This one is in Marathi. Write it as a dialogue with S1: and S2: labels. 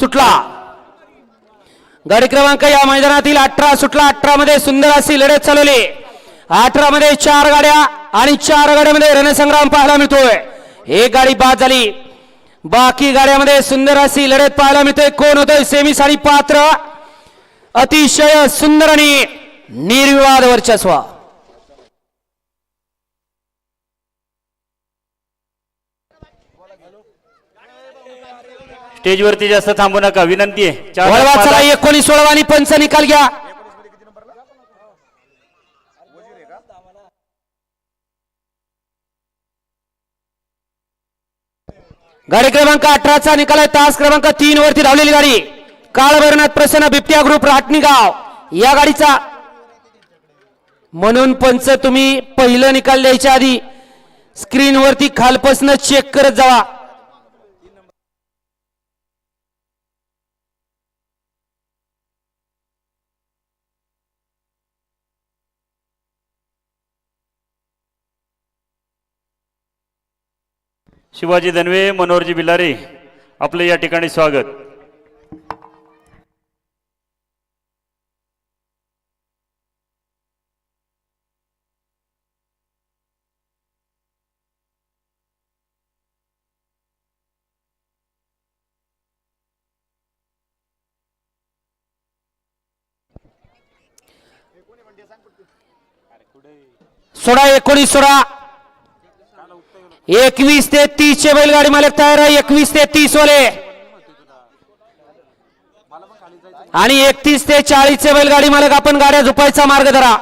S1: सुटला. गाडी क्रमांक या मैदानातील अठरा सुटला. अठरा मध्ये सुंदर अशी लढत चालवली. अठरा मध्ये चार गाड्या आणि चार गाड्यामध्ये रणसंग्राम पाहायला मिळतोय. एक गाडी बाद झाली. बाकी गाड्यामध्ये सुंदर अशी लढत पाहायला मिळतोय. कोण होतोय सेमी साडी पात्र. अतिशय सुंदर आणि निर्विवाद वर्चस्व.
S2: स्टेजवरती जास्त थांबू नका. विनंती आहे.
S1: एकोणीस सोळा आणि पंच निकाल घ्या. गाडी क्रमांक अठराचा निकाल आहे. तास क्रमांक तीन वरती धावलेली गाडी. काळभैरनाथ प्रसन्न बिबट्या ग्रुप राटणी गाव या गाडीचा म्हणून पंच तुम्ही पहिलं निकाल द्यायच्या आधी स्क्रीनवरती खालपासनं चेक करत जावा.
S2: शिवाजी धनवे मनोहरजी बिलारे आपलं या ठिकाणी स्वागत.
S1: सोळा एकोणीस सोळा एकवीस ते तीस चे बैलगाडी मालक तयार आहे. एकवीस ते तीस वाले आणि एकतीस ते चाळीस चे बैलगाडी मालक आपण गाड्या झुपायचा मार्ग धरा.